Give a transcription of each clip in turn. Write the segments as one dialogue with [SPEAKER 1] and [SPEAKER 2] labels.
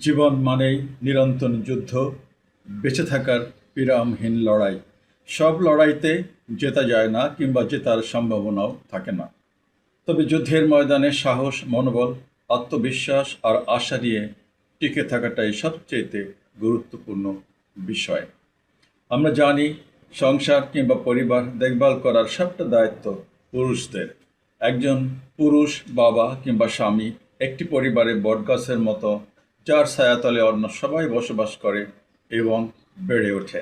[SPEAKER 1] জীবন মানেই নিরন্তর যুদ্ধ, বেঁচে থাকার বিরামহীন লড়াই। সব লড়াইতে জেতা যায় না কিংবা জেতার সম্ভাবনাও থাকে না। তবে যুদ্ধের ময়দানে সাহস, মনোবল, আত্মবিশ্বাস আর আশা নিয়ে টিকে থাকাটাই সবচেয়েতে গুরুত্বপূর্ণ বিষয়। আমরা জানি, সংসার কিংবা পরিবার দেখভাল করার সবটা দায়িত্ব পুরুষদের। একজন পুরুষ বাবা কিংবা স্বামী একটি পরিবারে বটগাছের মতো যার ছায়াতলে অন্য সবাই বসবাস করে এবং বেড়ে ওঠে।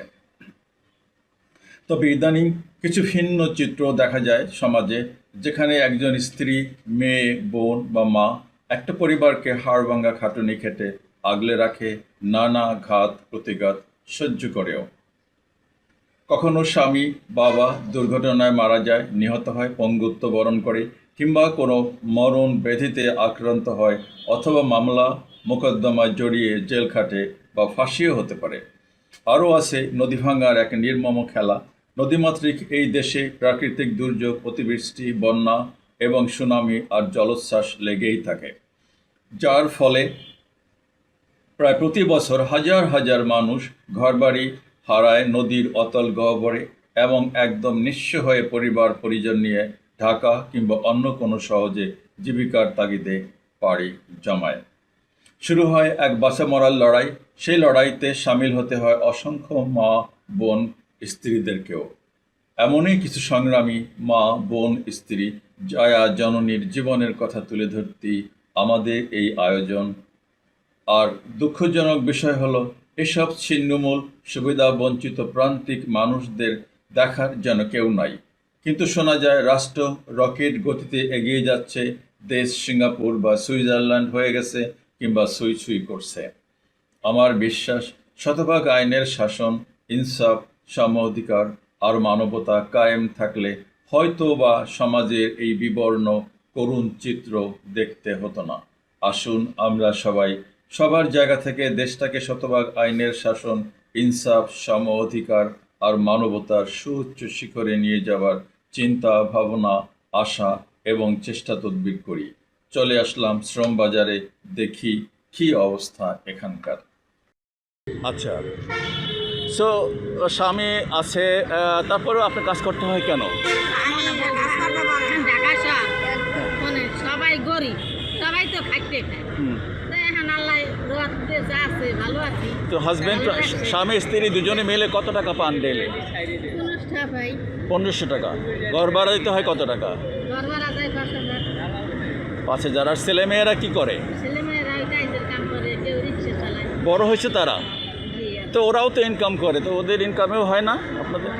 [SPEAKER 1] তবে ইদানিং কিছু ভিন্ন চিত্র দেখা যায় সমাজে, যেখানে একজন স্ত্রী, মেয়ে, বোন বা মা একটা পরিবারকে হাড়ভাঙ্গা খাটুনি খেটে আগলে রাখে, নানা ঘাত প্রতিঘাত সহ্য করেও। কখনো স্বামী, বাবা দুর্ঘটনায় মারা যায়, নিহত হয়, পঙ্গুত্ব বরণ করে, কিংবা কোনো মরণ ব্যাধিতে আক্রান্ত হয় অথবা মামলা মোকদ্দমায় জড়িয়ে জেল খাটে বা ফাঁসিও হতে পারে। আরও আছে নদী ভাঙার এক নির্মম খেলা। নদীমাতৃক এই দেশে প্রাকৃতিক দুর্যোগ, অতিবৃষ্টি, বন্যা এবং সুনামি আর জলোচ্ছ্বাস লেগেই থাকে। যার ফলে প্রায় প্রতি বছর হাজার হাজার মানুষ ঘরবাড়ি হারায়, নদীর অতল গহ্বরে এবং একদম নিঃস্ব হয়ে পরিবার পরিজন নিয়ে ঢাকা কিংবা অন্য কোনো সহজে জীবিকার তাগিদে পাড়ি জমায়। শুরু হয় এক বাসা মরার লড়াই। সেই লড়াইতে সামিল হতে হয় অসংখ্য মা, বোন, স্ত্রীদেরকেও। এমনই কিছু সংগ্রামী মা, বোন, স্ত্রী জয়া জননীর জীবনের কথা তুলে ধরতেই আমাদের এই আয়োজন। আর দুঃখজনক বিষয় হলো, এসব ছিন্নমূল, সুবিধা বঞ্চিত প্রান্তিক মানুষদের দেখার যেন কেউ নাই। কিন্তু শোনা যায়, রাষ্ট্র রকেট গতিতে এগিয়ে যাচ্ছে। দেশ সিঙ্গাপুর বা সুইজারল্যান্ড হয়ে গেছে। কিংবা সুই সুই করছে। আমার বিশ্বাস, শতভাগ আইনের শাসন, ইনসাফ সম অধিকার আর মানবতা কায়েম থাকলে হয়তো বা সমাজের এই বিবর্ণ, করুণ চিত্র দেখতে হতো না। আসুন আমরা সবাই সবার জায়গা থেকে দেশটাকে শতভাগ আইনের শাসন, ইনসাফ সম অধিকার আর মানবতার সুউচ্চ শিখরে নিয়ে যাওয়ার চিন্তা, ভাবনা, আশা এবং চেষ্টা তদবির করি। চলে আসলাম শ্রম বাজারে দেখি কি অবস্থা এখানকার। আচ্ছা সো স্বামী আছে তারপরেও আপনার কাজ করতে হয় কেন?
[SPEAKER 2] ঢাকা শহর সবাই গরিব সবাই তো খাইতে তো
[SPEAKER 1] স্বামী স্ত্রী দুজনে মিলে কত টাকা পান ডেলে পনেরোশো টাকা ঘর ভাড়া দিতে হয় কত টাকা?
[SPEAKER 2] ঘর ভাড়া যায় যারা হাজার
[SPEAKER 1] পাঁচ হাজার আর ছেলে মেয়েরা কি করে
[SPEAKER 2] ছেলেমেয়েরা
[SPEAKER 1] বড় হয়েছে তারা? তো ওরাও তো ইনকাম করে তো ওদের ইনকামেও হয় না আপনাদের?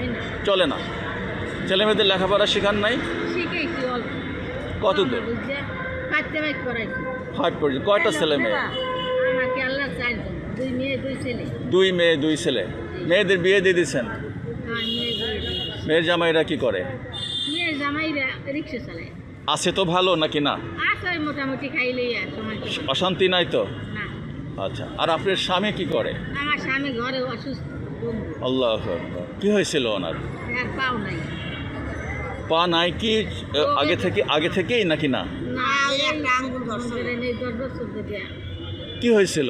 [SPEAKER 1] চলে না। ছেলে মেয়েদের লেখাপড়া শেখান নাই? কত দূর? ফাইভ পর্যন্ত কয়টা ছেলে মেয়ে?
[SPEAKER 2] দুই মেয়ে দুই ছেলে।
[SPEAKER 1] মেয়েদের বিয়ে দিয়ে দিচ্ছেন
[SPEAKER 2] মেয়ে
[SPEAKER 1] মেয়ের জামাইরা কি করে?
[SPEAKER 2] মেয়ের জামাইরা রিক্সা চালায়।
[SPEAKER 1] আছে তো ভালো নাকি না?
[SPEAKER 2] মোটামুটি খাইলেই আর সময় কাটে।
[SPEAKER 1] অশান্তি নাই তো? আচ্ছা আর আপনার স্বামী কি করে?
[SPEAKER 2] আমার স্বামী ঘরে অসুস্থ
[SPEAKER 1] আল্লাহ কি হয়েছিল ওনার?
[SPEAKER 2] পাও নাই।
[SPEAKER 1] পা নাই কি আগে থেকে আগে থেকেই নাকি না? কি হয়েছিল?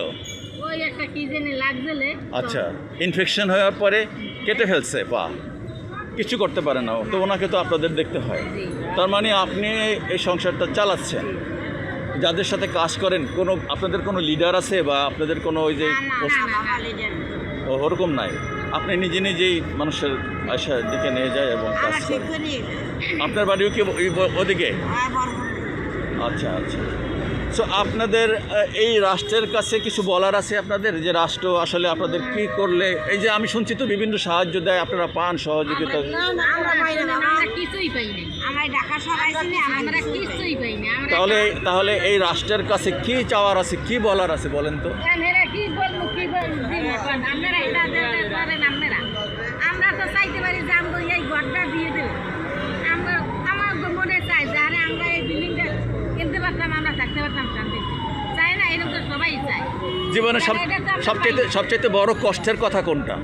[SPEAKER 2] ওই একটা কি জানি লাগছিলে
[SPEAKER 1] আচ্ছা ইনফেকশন হওয়ার পরে কেটে ফেলছে পা? কিছু করতে পারে না। তো ওনাকে তো আপনাদের দেখতে হয়। তার মানে আপনি এই সংসারটা চালাচ্ছেন। যাদের সাথে কাজ করেন কোনো আপনাদের কোনো লিডার আছে বা আপনাদের কোনো ওই যে ওরকম নাই। আপনি নিজে নিজেই মানুষের আশার দিকে নিয়ে যায় এবং কাজ করেন। আপনার বাড়িও কি ওদিকে? আচ্ছা আচ্ছা। সো আপনাদের এই রাষ্ট্রের কাছে কিছু বলার আছে আপনাদের? যে রাষ্ট্র আসলে আপনাদের কি করলে? এই যে আমি শুনছি তো বিভিন্ন সাহায্য দেয় আপনারা পান সহযোগিতা।
[SPEAKER 2] আমরা কিছুই পাই নাই
[SPEAKER 3] আমরা ঢাকা সরাইছি না
[SPEAKER 2] আমরা কিছুই পাই না। আমরা
[SPEAKER 1] তাহলে তাহলে এই রাষ্ট্রের কাছে কি চাওয়ার আছে কি বলার আছে বলেন তো?
[SPEAKER 2] এরা কি বলব কি বলব? আপনারা এটা দেন করেন আপনারা। আমরা তো চাইতে পারি যে আমরা এই ঘরটা দিয়ে আমরা আমার তো মনে চাই যে আরে আমরা এই বিল্ডিংটা কিনতে পারতাম আমরা থাকতে পারতাম শান্তিতে চাই। না এরকম তো সবাই চায়।
[SPEAKER 1] জীবনে সব সবচেয়ে সবচেয়ে বড় কষ্টের কথা কোনটা?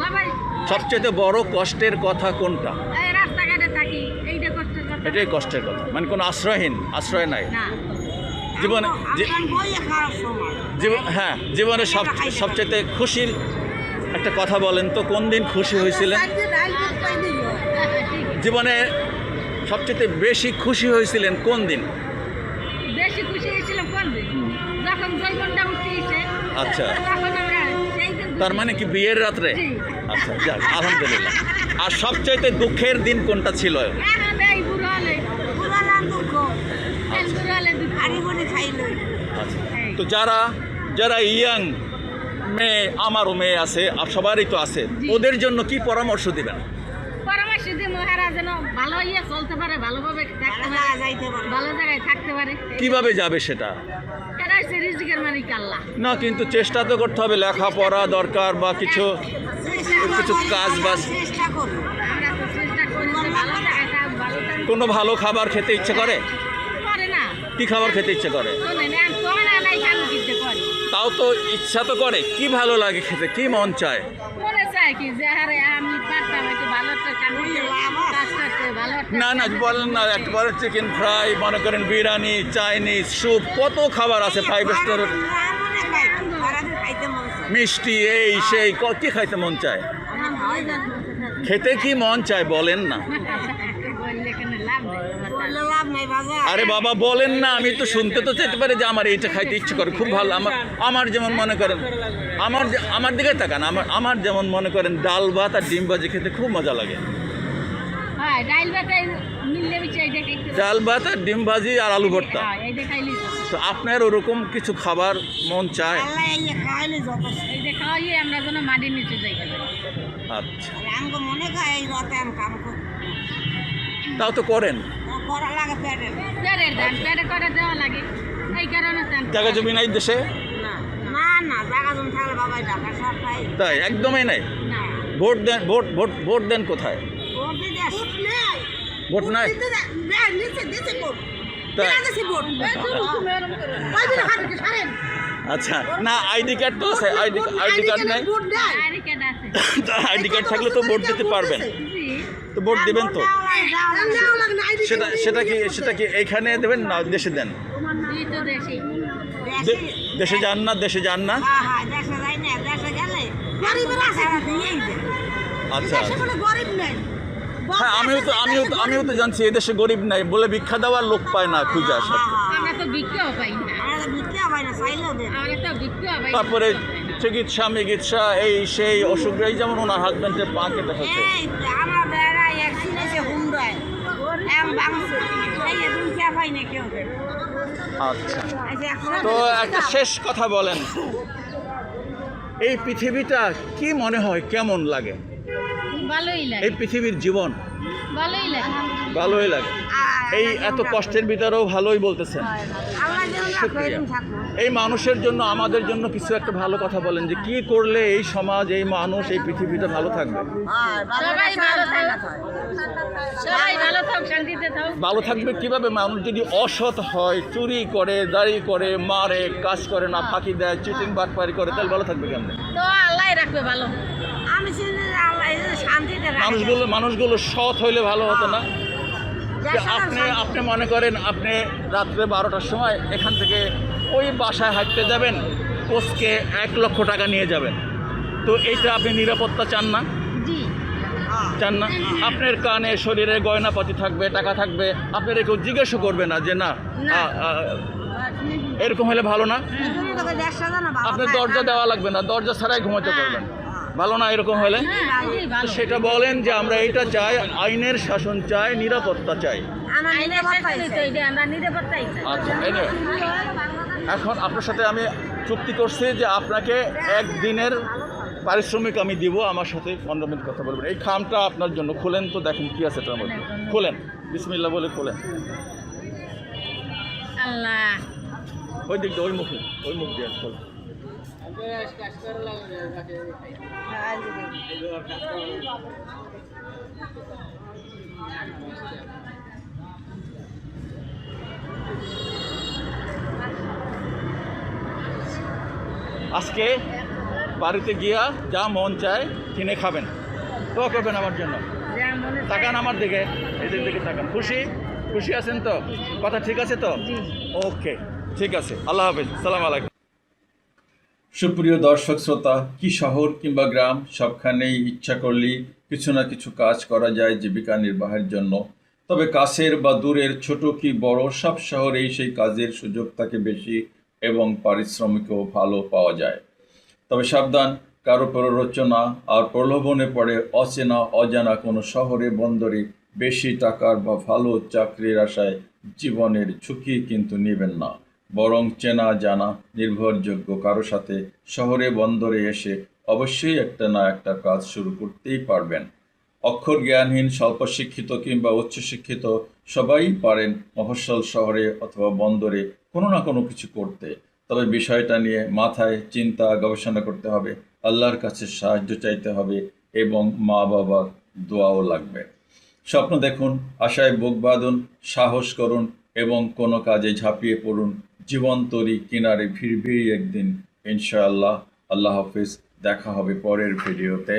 [SPEAKER 2] সবাই
[SPEAKER 1] সবচেয়ে বড় কষ্টের কথা কোনটা?
[SPEAKER 2] রাস্তাঘাটে থাকি এইটা কষ্ট
[SPEAKER 1] এটাই কষ্টের কথা। মানে কোনো আশ্রয়হীন আশ্রয় নাই। জীবনে জীবন হ্যাঁ জীবনে সব সবচেয়ে খুশির একটা কথা বলেন তো কোন দিন খুশি হয়েছিলেন? জীবনে সবচেয়ে বেশি খুশি হয়েছিলেন কোন দিন?
[SPEAKER 2] বেশি খুশি হয়েছিলাম যখন জৈবনটা উঠিয়েছে
[SPEAKER 1] আচ্ছা।
[SPEAKER 2] তখন আমরা
[SPEAKER 1] তার মানে কি বিয়ের রাত্রে? আচ্ছা যাক আলহামদুলিল্লাহ। আর সবচাইতে দুঃখের দিন কোনটা ছিল? আচ্ছা তো যারা যারা ইয়াং মেয়ে আমারও মেয়ে আছে আর সবারই তো আছে ওদের জন্য কি পরামর্শ দিবেন?
[SPEAKER 2] পরামর্শ দিয়ে মহারা যেন ভালো ইয়ে চলতে পারে ভালোভাবে থাকতে পারে ভালো জায়গায় থাকতে পারে।
[SPEAKER 1] কীভাবে যাবে সেটা?
[SPEAKER 2] এরা হচ্ছে রিজিকের মালিক আল্লাহ।
[SPEAKER 1] না কিন্তু চেষ্টা তো করতে হবে লেখাপড়া দরকার বা কিছু কিছু কাজ বাজ কোনো ভালো খাবার খেতে ইচ্ছে করে? কি খাবার খেতে ইচ্ছে করে। তাও তো ইচ্ছা তো করে। কি ভালো লাগে খেতে? কি মন চায়?
[SPEAKER 2] মনে চায় কি যে আরে আমি
[SPEAKER 1] না না বলেন না একবারে চিকেন ফ্রাই মনে করেন বিরিয়ানি চাইনিজ স্যুপ কত খাবার আছে ফাইভ স্টার মিষ্টি এই সেই ক- কি খাইতে মন চায় খেতে কি মন চায় বলেন না
[SPEAKER 2] বললে কেন লাভ নেই
[SPEAKER 3] বললে লাভ নাই বাজার
[SPEAKER 1] আরে বাবা বলেন না আমি তো শুনতে তো চাইতে পারি যে আমার এইটা খাইতে ইচ্ছে করে। খুব ভালো আমার আমার যেমন মনে করেন আমার আমার দিকে তাকান আমার আমার যেমন মনে করেন ডাল ভাত আর ডিম ভাজি খেতে খুব মজা লাগে।
[SPEAKER 2] হ্যাঁ
[SPEAKER 1] ডাল ভাত আর ডিম ভাজি আর আলু ভর্তা।
[SPEAKER 2] হ্যাঁ
[SPEAKER 1] তো আপনার ওরকম কিছু খাবার মন চায়?
[SPEAKER 3] আল্লাহ এই খাইলে যথেষ্ট।
[SPEAKER 2] এই দেখাই আমরা যেন মাটির নিচে যাই। গেলে
[SPEAKER 1] আচ্ছা
[SPEAKER 3] আমাকে মনে খায় এই রতে আমি কাম করি।
[SPEAKER 1] তাও তো করেন।
[SPEAKER 3] করা লাগে পেটে
[SPEAKER 2] পেটের দাম পেটে করে দেওয়া লাগে। এই কারণে
[SPEAKER 1] জায়গা জমি নাই দেশে?
[SPEAKER 3] না। না না জায়গা জমি থাকলে বাবাই টাকা সব পাই
[SPEAKER 1] তাই? একদমই নাই? ভোট দেন ভোট ভোট ভোট দেন কোথায়?
[SPEAKER 3] ভোট
[SPEAKER 1] নাই? আচ্ছা না আইডি কার্ড তো আছে আইডি আইডি কার্ড নাই? আইডি কার্ড থাকলে তো ভোট দিতে পারবেন। তো ভোট দেবেন তো সেটা সেটা কি সেটা কি এইখানে দেবেন না দেশে দেন
[SPEAKER 2] দেশি
[SPEAKER 1] যান না দেশে যান না। আচ্ছা আচ্ছা। হ্যাঁ আমিও তো আমিও তো আমিও তো জানছি এদেশে গরিব নাই বলে ভিক্ষা দেওয়ার লোক পায় না খুঁজে আসা
[SPEAKER 2] আমরা তো বিক্রিও পাই না
[SPEAKER 3] আমরা তো ভিক্ষা পাই না, চাইলেও দেয় না।
[SPEAKER 2] আমরা তো বিক্রিও পাই না।
[SPEAKER 1] তারপরে চিকিৎসা মিকিৎসা এই সেই অসুখ যেমন ওনার হাজব্যান্ডের পা কেটে হচ্ছে আচ্ছা।
[SPEAKER 3] এখন-
[SPEAKER 1] তো একটা শেষ কথা বলেন। এই পৃথিবীটা কি মনে হয় কেমন লাগে?
[SPEAKER 2] ভালোই লাগে।
[SPEAKER 1] এই পৃথিবীর জীবন।
[SPEAKER 2] ভালোই লাগে।
[SPEAKER 1] ভালোই লাগে। এই এত কষ্টের ভিতরেও ভালোই বলতেছেন। এই মানুষের জন্য আমাদের জন্য কিছু একটা ভালো কথা বলেন যে কি করলে এই সমাজ এই মানুষ এই পৃথিবীটা ভালো থাকবে?
[SPEAKER 3] হ্যাঁ,
[SPEAKER 2] ভালো থাক
[SPEAKER 3] থাকো।
[SPEAKER 2] সবাই ভালো থাক শান্তিতে থাক।
[SPEAKER 1] ভালো থাকবে কীভাবে? মানুষ যদি অসৎ হয় চুরি করে দাড়ি করে মারে কাজ করে না ফাঁকি দেয় চিটিং বাটপারি করে তাহলে ভালো থাকবে কেমন?
[SPEAKER 2] তো আল্লাহ রাখবে ভালো।
[SPEAKER 1] মানুষগুলো মানুষগুলো সৎ হইলে ভালো হতো না? যে আপনি আপনি মনে করেন আপনি রাত্রে বারোটার সময় এখান থেকে ওই বাসায় হাঁটতে যাবেন কোচকে এক লক্ষ টাকা নিয়ে যাবেন। তো এইটা আপনি নিরাপত্তা চান না?
[SPEAKER 3] হ্যাঁ।
[SPEAKER 1] চান না? আপনার কানে শরীরে গয়নাপাতি থাকবে টাকা থাকবে আপনার কেউ জিজ্ঞাসা করবে না যে না এরকম হলে ভালো না?
[SPEAKER 3] বাবা
[SPEAKER 1] আপনার দরজা দেওয়া লাগবে না দরজা ছাড়াই ঘুমাতে পারবেন। ভালো না এরকম হলে?
[SPEAKER 2] হ্যাঁ ভালো।
[SPEAKER 1] সেটা বলেন যে আমরা এটা চাই আইনের শাসন চাই নিরাপত্তা চাই।
[SPEAKER 3] আমার
[SPEAKER 2] আইনের
[SPEAKER 3] নিরাপত্তা
[SPEAKER 2] শাসনই তো এটা আমরা নিরাপত্তাই চাই।
[SPEAKER 1] আচ্ছা এখন আপনার সাথে আমি চুক্তি করছি যে আপনাকে একদিনের পারিশ্রমিক আমি দিব আমার সাথে পনেরো মিনিট কথা বলবেন। এই খামটা আপনার জন্য খোলেন তো দেখেন কি আছে তার মধ্যে। খোলেন বিসমিল্লা বলে খোলেন।
[SPEAKER 2] আল্লাহ।
[SPEAKER 1] ওই দিক দিয়ে ওই মুখে ওই মুখ দিয়ে খোলেন। আজকে বাড়িতে গিয়া যা মন চায় কিনে খাবেন। তো করবেন আমার জন্য। তাকান আমার দিকে এদের দিকে তাকান। খুশি? খুশি আছেন তো? কথা ঠিক আছে তো? ওকে
[SPEAKER 3] ঠিক আছে। আল্লাহ হাফিজ। সালাম আলাইকুম।
[SPEAKER 1] সুপ্রিয় দর্শক শ্রোতা, কি শহর কিংবা গ্রাম, সবখানেই ইচ্ছা করলেই কিছু না কিছু কাজ করা যায় জীবিকা নির্বাহের জন্য। তবে কাছের বা দূরের ছোট কি বড়, সব শহরেই সেই কাজের সুযোগ থাকে বেশি এবং পারিশ্রমিকও ভালো পাওয়া যায়। তবে সাবধান, কারও প্ররোচনা আর প্রলোভনে পড়ে অচেনা, অজানা কোনো শহরে, বন্দরে বেশি টাকার বা ভালো চাকরির আশায় জীবনের ঝুঁকি কিন্তু নেবেন না। বরং চেনা, জানা, নির্ভরযোগ্য কারও সাথে শহরে, বন্দরে এসে অবশ্যই একটা না একটা কাজ শুরু করতেই পারবেন। অক্ষর জ্ঞানহীন স্বল্প শিক্ষিত কিংবা উচ্চশিক্ষিত সবাই পারেন মফস্বল শহরে অথবা বন্দরে কোনো না কোনো কিছু করতে। তবে বিষয়টা নিয়ে মাথায় চিন্তা গবেষণা করতে হবে, আল্লাহর কাছে সাহায্য চাইতে হবে এবং মা বাবার দোয়াও লাগবে। স্বপ্ন দেখুন, আশায় বুক বাঁধুন, সাহস করুন এবং কোনো কাজে ঝাঁপিয়ে পড়ুন। জীবন তরি কিনারে ফিরবেই একদিন ইনশাআল্লাহ। আল্লাহ হাফিজ দেখা হবে পরের ভিডিওতে।